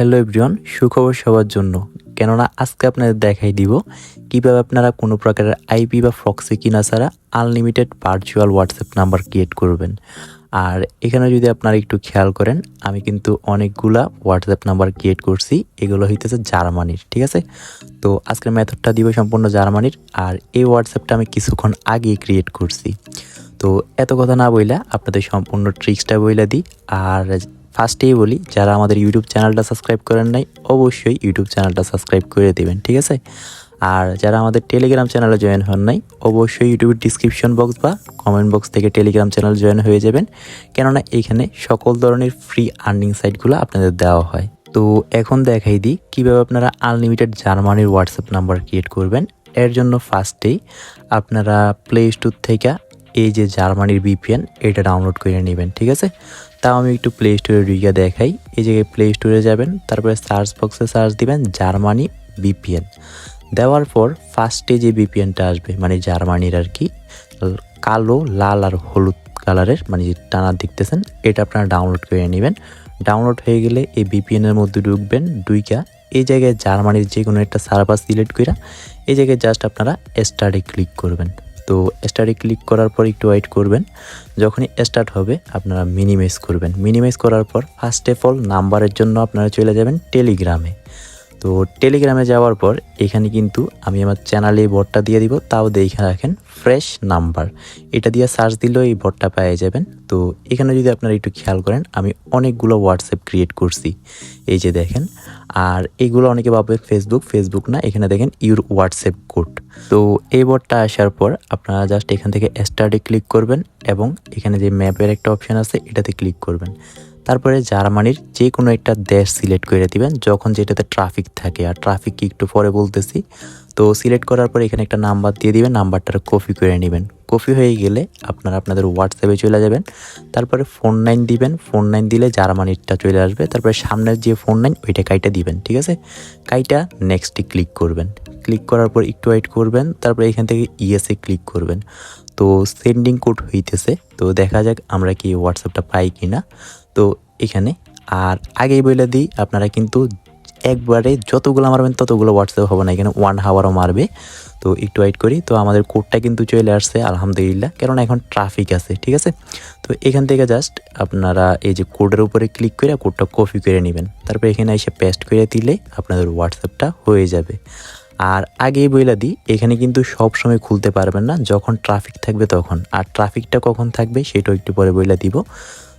Hello everyone, সুখবর সবার জন্য। কেননা আজকে আপনাদের দেখাই দিব কীভাবে আপনারা কোনো প্রকারের আইপি বা ফক্সি কিনা ছাড়া unlimited virtual WhatsApp number create করবেন। আর এখানে যদি আপনারা একটু খেয়াল করেন, আমি কিন্তু অনেকগুলা হোয়াটসঅ্যাপ নাম্বার ক্রিয়েট করছি। এগুলো হইতেছে জার্মানির, ঠিক আছে? তো আজকের মেথডটা দিব সম্পূর্ণ জার্মানির। আর এই হোয়াটসঅ্যাপটা আমি কিছুক্ষণ আগেই ক্রিয়েট করছি। তো এত কথা না বইলা আপনাদের সম্পূর্ণ ট্রিক্সটা বইলা দিই। আর ফার্স্টেই বলি, যারা আমাদের ইউটিউব চ্যানেলটা সাবস্ক্রাইব করেন নাই, অবশ্যই ইউটিউব চ্যানেলটা সাবস্ক্রাইব করে দেবেন, ঠিক আছে? আর যারা আমাদের টেলিগ্রাম চ্যানেলে জয়েন হন নাই, অবশ্যই ইউটিউবের ডিসক্রিপশন বক্স বা কমেন্ট বক্স থেকে টেলিগ্রাম চ্যানেল জয়েন হয়ে যাবেন। কেননা এইখানে সকল ধরনের ফ্রি আর্নিং সাইটগুলো আপনাদের দেওয়া হয়। তো এখন দেখাই দিই, কীভাবে আপনারা আনলিমিটেড জার্মানির হোয়াটসঅ্যাপ নাম্বার ক্রিয়েট করবেন। এর জন্য ফার্স্টেই আপনারা প্লে স্টোর থেকে এই যে জার্মানির বিপিএন এটা ডাউনলোড করে নেবেন, ঠিক আছে? তাও আমি একটু প্লে স্টোরে ঢুকিয়ে দেখাই। এই জায়গায় প্লে স্টোরে যাবেন, তারপরে সার্চ বক্সে সার্চ দিবেন জার্মানি বিপিএন দেওয়ার পর ফার্স্টে যে বিপিএনটা আসবে মানে জার্মানির আর কি কালো, লাল আর হলুদ কালারের মানে যে টানা দেখতেছেন, এটা আপনারা ডাউনলোড করে নেবেন। ডাউনলোড হয়ে গেলে এই বিপিএনের মধ্যে ঢুকবেন ডুইকা এই জায়গায় জার্মানির যে কোনো একটা সার্ভার সিলেক্ট করে এই জায়গায় জাস্ট আপনারা স্টার্টে ক্লিক করবেন। তো স্টার্টে ক্লিক করার পর একটু ওয়েট করবেন। যখনই স্টার্ট হবে, আপনারা মিনিমাইজ করবেন। মিনিমাইজ করার পর ফার্স্ট অফ অল নাম্বারের জন্য আপনারা চলে যাবেন টেলিগ্রামে তো টেলিগ্রামে যাওয়ার পর এখানে কিন্তু আমি আমার চ্যানেলে এই বটটা দিয়ে দিব, তাও দেখে রাখেন ফ্রেশ নাম্বার এটা দিয়ে সার্চ দিলেও এই বটটা পেয়ে যাবেন। তো এখানে যদি আপনারা একটু খেয়াল করেন, আমি অনেকগুলো হোয়াটসঅ্যাপ ক্রিয়েট করছি। এই যে দেখেন, আর এগুলো অনেকে ভাববেন ফেসবুক ফেসবুক না, এখানে দেখেন ইউর হোয়াটসঅ্যাপ কোড তো এই বটটা আসার পর আপনারা জাস্ট এখান থেকে স্টার্টে ক্লিক করবেন এবং এখানে যে ম্যাপের একটা অপশান আছে, এটাতে ক্লিক করবেন। তারপরে জার্মানির যে কোনো একটা দেশ সিলেক্ট করে দিবেন, যখন যেটাতে ট্রাফিক থাকে। আর ট্রাফিক কি একটু পরে বলতেছি, তো সিলেক্ট করার পর এখানে একটা নাম্বার দিয়ে দিবেন, নাম্বারটা কপি করে নেবেন। কপি হয়ে গেলে আপনারা আপনাদের হোয়াটসঅ্যাপে চলে যাবেন। তারপরে ফোন নাইন দিবেন। ফোন নাইন দিলে জার্মানিরটা চলে আসবে। তারপরে সামনের যে ফোন নাইন ওইটা কাইটা দিবেন, ঠিক আছে? কাইটা নেক্সটে ক্লিক করবেন। ক্লিক করার পর একটু ওয়েট করবেন। তারপরে এখান থেকে ইএসএ ক্লিক করবেন। তো সেন্ডিং কোড হইতেছে। তো দেখা যাক আমরা কি হোয়াটসঅ্যাপটা পাই কি না তো এখানে, আর আগেই বলে দিই, আপনারা কিন্তু একবারে যতগুলো মারবেন, ততগুলো হোয়াটসঅ্যাপ হবে না, এখানে ওয়ান হাওয়ারও মারবে। তো একটু ওয়েট করি। তো আমাদের কোডটা কিন্তু চলে আসছে, আলহামদুলিল্লাহ। কারণ এখন ট্রাফিক আছে, ঠিক আছে? তো এখান থেকে জাস্ট আপনারা এই যে কোডের উপরে ক্লিক করে কোডটা কপি করে নেবেন। তারপর এখানে এসে পেস্ট করে দিলে আপনাদের হোয়াটসঅ্যাপটা হয়ে যাবে। আর আগেই বইলা দিই, এখানে কিন্তু সব সময় খুলতে পারবেন না, যখন ট্রাফিক থাকবে তখন। আর ট্রাফিকটা কখন থাকবে, সেটাও একটু পরে বইলা দিব।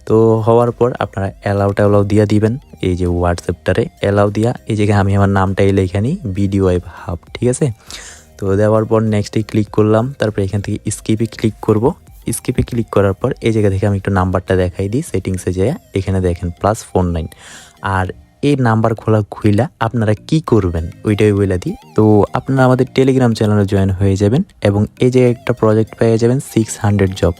তো হওয়ার পর আপনারা অ্যালাউ ট্যালাউ দিয়া দিবেন, এই যে হোয়াটসঅ্যাপটারে অ্যালাউ দিয়া, এই জায়গায় আমি আমার নামটা এলে এখানে বিডিও ওয়াইভ হাব ঠিক আছে? তো দেওয়ার পর নেক্সটে ক্লিক করলাম, তারপর এখান থেকে স্কিপে ক্লিক করব। স্কিপে ক্লিক করার পর এই জায়গা থেকে আমি একটু নাম্বারটা দেখাই দিই সেটিংসে যেয়ে, এখানে দেখেন প্লাস ফোর নাইন আর এই নাম্বার খোলা খুইলা আপনারা কি করবেন, ওইটাই বলে দিই। তো আপনারা আমাদের টেলিগ্রাম চ্যানেলে জয়েন হয়ে যাবেন এবং এই যে একটা প্রজেক্ট পেয়ে যাবেন সিক্স হান্ড্রেড জব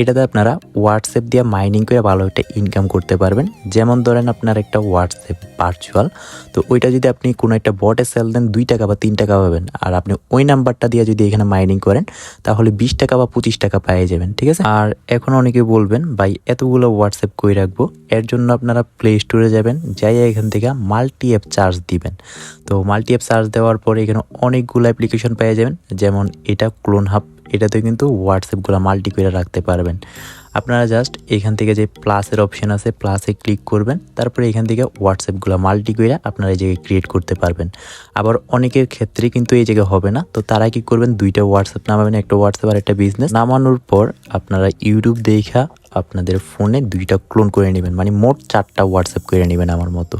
এটাতে আপনারা হোয়াটসঅ্যাপ দিয়ে মাইনিং করে ভালো একটা ইনকাম করতে পারবেন। যেমন ধরেন আপনার একটা হোয়াটসঅ্যাপ ভার্চুয়াল তো ওইটা যদি আপনি কোনো একটা বটে সেল দেন, দুই টাকা বা তিন টাকা পাবেন। আর আপনি ওই নাম্বারটা দিয়ে যদি এখানে মাইনিং করেন, তাহলে বিশ টাকা বা পঁচিশ টাকা পেয়ে যাবেন, ঠিক আছে? আর এখন অনেকে বলবেন, ভাই, এতগুলো হোয়াটসঅ্যাপ করে রাখব? এর জন্য আপনারা প্লে স্টোরে যাবেন যাই এখান থেকে মাল্টি অ্যাপ চার্জ দিবেন। তো মাল্টি অ্যাপ চার্জ দেওয়ার পরে এখানে অনেকগুলো অ্যাপ্লিকেশন পেয়ে যাবেন। যেমন এটা ক্লোন হাব এটাতে কিন্তু হোয়াটসঅ্যাপগুলো মাল্টি করে রাখতে পারবেন। আপনারা জাস্ট এখান থেকে যে প্লাসের অপশন আছে প্লাসে ক্লিক করবেন, তারপরে এখান থেকে হোয়াটসঅ্যাপগুলো মাল্টি করে আপনারা এই জায়গায় ক্রিয়েট করতে পারবেন। আবার অনেকের ক্ষেত্রে কিন্তু এই জায়গায় হবে না, তো তারা কি করবেন, দুইটা হোয়াটসঅ্যাপ নামাবেন, একটা হোয়াটসঅ্যাপ আর একটা বিজনেস নামানোর পর আপনারা ইউটিউব দেখা আপনাদের ফোনে দুইটা ক্লোন করে নেবেন মানে মোট চারটা হোয়াটসঅ্যাপ করে নেবেন আমার মতো।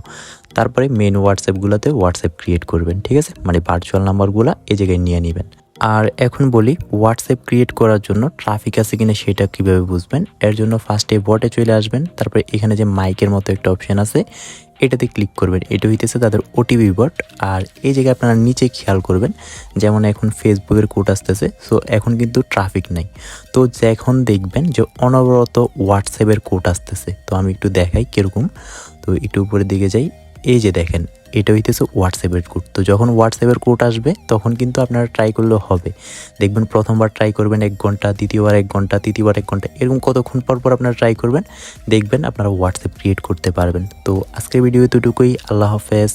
তারপরে মেন হোয়াটসঅ্যাপগুলোতে হোয়াটসঅ্যাপ ক্রিয়েট করবেন, ঠিক আছে? মানে ভার্চুয়াল নাম্বারগুলো এই জায়গায় নিয়ে নেবেন। আর এখন বলি হোয়াটসঅ্যাপ ক্রিয়েট করার জন্য ট্রাফিক আছে কিনা সেটা কীভাবে বুঝবেন? এর জন্য ফার্স্টে বটে চলে আসবেন, তারপরে এখানে যে মাইকের মতো একটা অপশন আছে, এটাতে ক্লিক করবেন। এটা হইতেছে তাদের ওটিপি বট আর এই জায়গায় আপনারা নিচে খেয়াল করবেন, যেমন এখন ফেসবুকের কোড আসতেছে সো এখন কিন্তু ট্রাফিক নাই। তো যখন দেখবেন যে অনবরত হোয়াটসঅ্যাপের কোড আসতেছে, তো আমি একটু দেখাই কীরকম। তো একটু উপরের দিকে যাই, এই যে দেখেন এটা হইতেছে হোয়াটসঅ্যাপের কোড তো যখন হোয়াটসঅ্যাপের কোড আসবে, তখন কিন্তু আপনারা ট্রাই করলেও হবে। দেখবেন প্রথমবার ট্রাই করবেন এক ঘণ্টা, দ্বিতীয়বার এক ঘণ্টা, তৃতীয়বার এক ঘণ্টা, এরকম কতক্ষণ পর পর আপনারা ট্রাই করবেন, দেখবেন আপনারা হোয়াটসঅ্যাপ ক্রিয়েট করতে পারবেন। তো আজকের ভিডিও এতটুকুই, আল্লাহ হাফেজ।